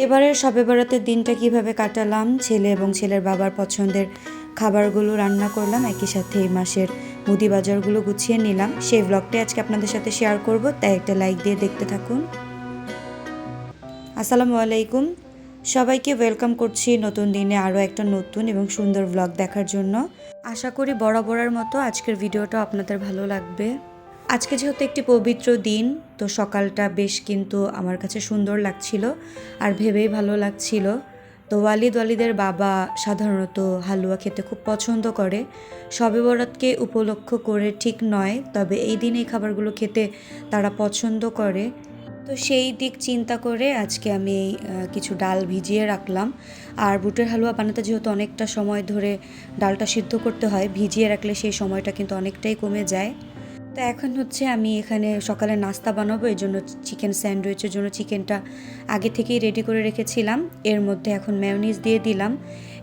এবারের সবে বরাতের দিনটা কীভাবে কাটালাম, ছেলে এবং ছেলের বাবার পছন্দের খাবারগুলো রান্না করলাম, একই সাথে এই মাসের মুদি বাজারগুলো গুছিয়ে নিলাম। সেই ব্লগটি আজকে আপনাদের সাথে শেয়ার করব, তাই একটা লাইক দিয়ে দেখতে থাকুন। আসসালামু আলাইকুম। সবাইকে ওয়েলকাম করছি নতুন দিনে আরও একটা নতুন এবং সুন্দর ব্লগ দেখার জন্য। আশা করি বরাবরের মতো আজকের ভিডিওটা আপনাদের ভালো লাগবে। আজকে যেহেতু একটি পবিত্র দিন, তো সকালটা বেশ কিন্তু আমার কাছে সুন্দর লাগছিল আর ভেবেই ভালো লাগছিল। তো ওয়ালিদ ওয়ালিদের বাবা সাধারণত হালুয়া খেতে খুব পছন্দ করে। সবে বরাতকে উপলক্ষ করে ঠিক নয়, তবে এই দিন এই খাবারগুলো খেতে তারা পছন্দ করে। তো সেই দিক চিন্তা করে আজকে আমি কিছু ডাল ভিজিয়ে রাখলাম। আর বুটের হালুয়া বানাতে যেহেতু অনেকটা সময় ধরে ডালটা সিদ্ধ করতে হয়, ভিজিয়ে রাখলে সেই সময়টা কিন্তু অনেকটাই কমে যায়। তো এখন হচ্ছে আমি এখানে সকালে নাস্তা বানাবো, এই জন্য চিকেন স্যান্ডউইচের জন্য চিকেনটা আগে থেকেই রেডি করে রেখেছিলাম। এর মধ্যে এখন ম্যাওনিজ দিয়ে দিলাম।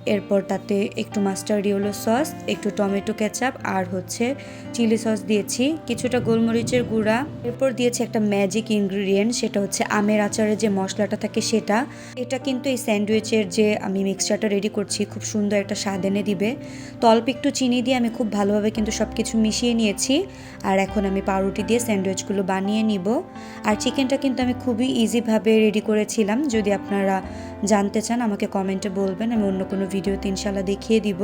এরপর তাতে একটু মাস্টার্ড ইয়েলো সস একটু টমেটো কেচাপ আর হচ্ছে চিলি সস দিয়েছি, কিছুটা গোলমরিচের গুঁড়া। এরপর দিয়েছি একটা ম্যাজিক ইনগ্রিডিয়েন্ট সেটা হচ্ছে আমের আচারের যে মশলাটা থাকে সেটা। এটা কিন্তু এই স্যান্ডউইচের যে আমি মিক্সচারটা রেডি করছি, খুব সুন্দর একটা স্বাদ এনে দিবে। তো অল্প একটু চিনি দিয়ে আমি খুব ভালোভাবে কিন্তু সব কিছু মিশিয়ে নিয়েছি। আর এখন আমি পাউরুটি দিয়ে স্যান্ডউইচগুলো বানিয়ে নিব। আর চিকেনটা কিন্তু আমি খুবই ইজিভাবে রেডি করেছিলাম। যদি আপনারা জানতে চান, আমাকে কমেন্টে বলবেন, আমি অন্য কোনো ভিডিওতে ইনশাল্লাহ দেখিয়ে দিব।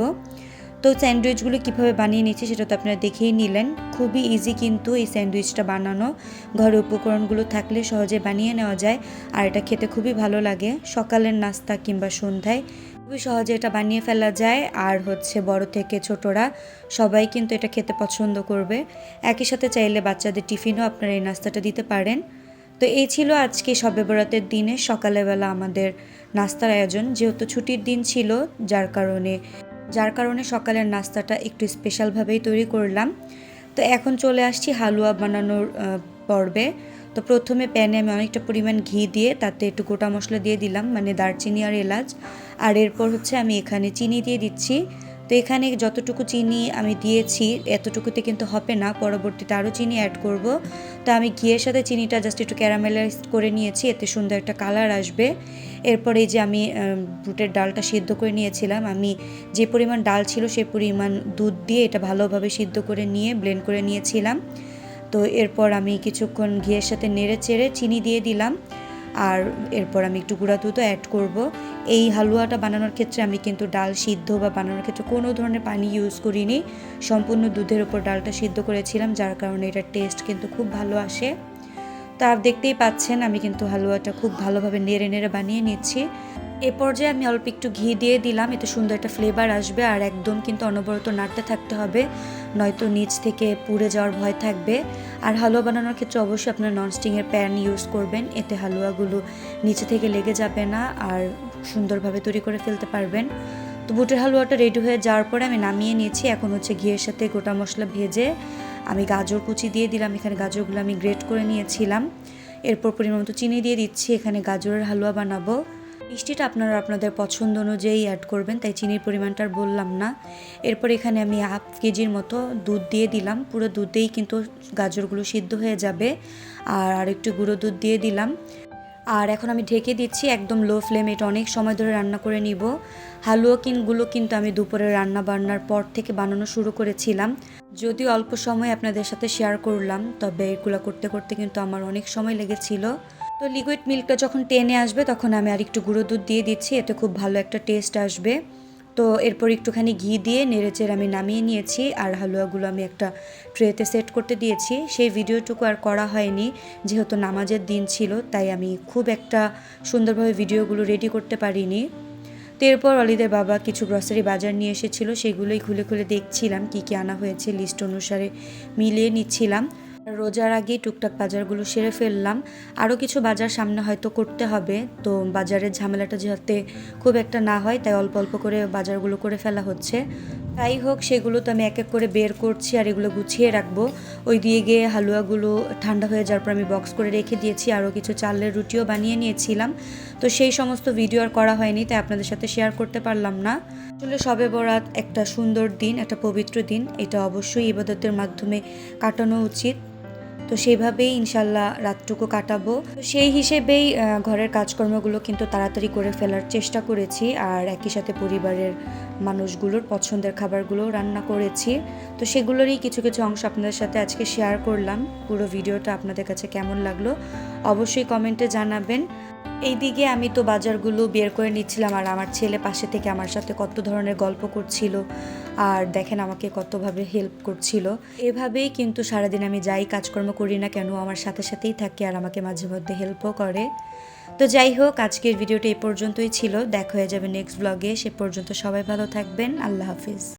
তো স্যান্ডউইচগুলো কীভাবে বানিয়ে নিচ্ছি সেটা তো আপনারা দেখেই নিলেন। খুবই ইজি কিন্তু এই স্যান্ডউইচটা বানানো ঘরে উপকরণগুলো থাকলে সহজে বানিয়ে নেওয়া যায় আর এটা খেতে খুবই ভালো লাগে। সকালের নাস্তা কিংবা সন্ধ্যায় খুবই সহজে এটা বানিয়ে ফেলা যায়। আর হচ্ছে বড় থেকে ছোটরা সবাই কিন্তু এটা খেতে পছন্দ করবে। একই সাথে চাইলে বাচ্চাদের টিফিনও আপনারা এই নাস্তাটা দিতে পারেন। তো এই ছিল আজকে সবে বরাতের দিনে। সকালবেলা আমাদের নাস্তার আয়োজন। যেহেতু ছুটির দিন ছিল, যার কারণে যার কারণে সকালের নাস্তাটা একটু স্পেশালভাবেই তৈরি করলাম। তো এখন চলে আসছি হালুয়া বানানোর পর্বে। তো প্রথমে প্যানে আমি অনেকটা পরিমাণ ঘি দিয়ে তাতে একটু গোটা মশলা দিয়ে দিলাম মানে দারচিনি আর এলাচ। আর এরপর হচ্ছে আমি এখানে চিনি দিয়ে দিচ্ছি। তো এখানে যতটুকু চিনি আমি দিয়েছি, এতটুকুতে কিন্তু হবে না, পরবর্তীতে আরও চিনি অ্যাড করব। তো আমি ঘিয়ের সাথে চিনিটা জাস্ট একটু ক্যারামেলাইজ করে নিয়েছি, এতে সুন্দর একটা কালার আসবে। এরপরে যে আমি বুটের ডালটা সিদ্ধ করে নিয়েছিলাম, আমি যে পরিমাণ ডাল ছিল সেই পরিমাণ দুধ দিয়ে এটা ভালোভাবে সিদ্ধ করে নিয়ে ব্লেন্ড করে নিয়েছিলাম। তো এরপর আমি কিছুক্ষণ ঘিয়ের সাথে নেড়ে চেড়ে চিনি দিয়ে দিলাম। আর এরপর আমি একটু গুঁড়া দুধও অ্যাড করব। এই হালুয়াটা বানানোর ক্ষেত্রে আমি কিন্তু ডাল সিদ্ধ বা বানানোর ক্ষেত্রে কোনো ধরনের পানি ইউজ করিনি। সম্পূর্ণ দুধের ওপর ডালটা সিদ্ধ করেছিলাম, যার কারণে এটার টেস্ট কিন্তু খুব ভালো আসে। তা দেখতেই পাচ্ছেন, আমি কিন্তু হালুয়াটা খুব ভালোভাবে নেড়ে নেড়ে বানিয়ে নিচ্ছি। এ পর্যায়ে আমি অল্প একটু ঘি দিয়ে দিলাম, এতে সুন্দর একটা ফ্লেভার আসবে আর একদম কিন্তু অনবরত নাড়তে থাকতে হবে, নয়তো নিচ থেকে পুড়ে যাওয়ার ভয় থাকবে। আর হালুয়া বানানোর ক্ষেত্রে অবশ্যই আপনার ননস্টিংয়ের প্যান ইউজ করবেন, এতে হালুয়াগুলো নিচে থেকে লেগে যাবে না আর সুন্দরভাবে তৈরি করে ফেলতে পারবেন। তো বুটের হালুয়াটা রেডি হয়ে যাওয়ার পরে আমি নামিয়ে নিয়েছি, এখন হচ্ছে ঘিয়ের সাথে গোটা মশলা ভেজে আমি গাজর কুচি দিয়ে দিলাম, এখানে গাজরগুলো আমি গ্রেট করে নিয়েছিলাম। এরপর পরিমাণ মতো চিনি দিয়ে দিচ্ছি, এখানে গাজরের হালুয়া বানাবো। মিষ্টিটা আপনারা আপনাদের পছন্দ অনুযায়ী অ্যাড করবেন, তাই চিনির পরিমাণটা বললাম না। এরপর এখানে আমি হাফ কেজির মতো দুধ দিয়ে দিলাম। পুরো দুধেই কিন্তু গাজরগুলো সিদ্ধ হয়ে যাবে। আর আরেকটু গুঁড়ো দুধ দিয়ে দিলাম। আর এখন আমি ঢেকে দিচ্ছি একদম লো ফ্লেমে এটা অনেক সময় ধরে রান্না করে নিব। হালুয়া কিনগুলো কিন্তু আমি দুপুরে রান্না বান্নার পর থেকে বানানো শুরু করেছিলাম। যদি অল্প সময় আপনাদের সাথে শেয়ার করলাম, তবে এগুলো করতে করতে কিন্তু আমার অনেক সময় লেগেছিল। তো লিকুইড মিল্কটা যখন টেনে আসবে, তখন আমি আর একটু গুঁড়ো দুধ দিয়ে দিচ্ছি, এতে খুব ভালো একটা টেস্ট আসবে। তো এরপর একটুখানি ঘি দিয়ে নেড়েচেড়ে আমি নামিয়ে নিয়েছি, আর হালুয়াগুলো আমি একটা ট্রেতে সেট করতে দিয়েছি। সেই ভিডিওটুকু আর করা হয়নি, যেহেতু নামাজের দিন ছিল, তাই আমি খুব একটা সুন্দরভাবে ভিডিওগুলো রেডি করতে পারিনি। তো এরপর অলিদের বাবা কিছু গ্রসারি বাজার নিয়ে এসেছিল, সেগুলোই খুলে খুলে দেখছিলাম, কি কি আনা হয়েছে, লিস্ট অনুসারে মিলিয়ে নিচ্ছিলাম। রোজার আগেই টুকটাক বাজারগুলো সেরে ফেললাম। আরও কিছু বাজার সামনে হয়তো করতে হবে, তো বাজারের ঝামেলাটা যাতে খুব একটা না হয়, তাই অল্প অল্প করে বাজারগুলো করে ফেলা হচ্ছে। তাই হোক, সেগুলো তো আমি এক এক করে বের করছি আর এগুলো গুছিয়ে রাখব। ওই দিয়ে গিয়ে হালুয়াগুলো ঠান্ডা হয়ে যাওয়ার পর আমি বক্স করে রেখে দিয়েছি আরও কিছু চালের রুটিও বানিয়ে নিয়েছিলাম। তো সেই সমস্ত ভিডিও আর করা হয়নি, তাই আপনাদের সাথে শেয়ার করতে পারলাম না। আসলে সবে বরাত একটা সুন্দর দিন, একটা পবিত্র দিন, এটা অবশ্যই ইবাদতের মাধ্যমে কাটানো উচিত। তো সেইভাবেই ইনশাল্লাহ রাতটুকু কাটাবো। তো সেই হিসেবেই ঘরের কাজকর্মগুলো কিন্তু তাড়াতাড়ি করে ফেলার চেষ্টা করেছি আর একই সাথে পরিবারের মানুষগুলোর পছন্দের খাবারগুলো রান্না করেছি। তো সেগুলোরই কিছু কিছু অংশ আপনাদের সাথে আজকে শেয়ার করলাম। পুরো ভিডিওটা আপনাদের কাছে কেমন লাগল অবশ্যই কমেন্টে জানাবেন। এইদিকে আমি তো বাজারগুলো বের করে নিচ্ছিলাম আর আমার ছেলে পাশে থেকে আমার সাথে কত ধরনের গল্প করছিল আর দেখেন আমাকে কতভাবে হেল্প করছিল। এভাবেই কিন্তু সারাদিন আমি যাই, কাজকর্ম করি না কেন, আমার সাথে সাথেই থাকে আর আমাকে মাঝে মধ্যে হেল্পও করে। তো যাই হোক, আজকের ভিডিওটা এই পর্যন্তই ছিল। দেখা হয়ে যাবে নেক্সট ব্লগে সে পর্যন্ত সবাই ভালো থাকবেন। আল্লাহ হাফিজ।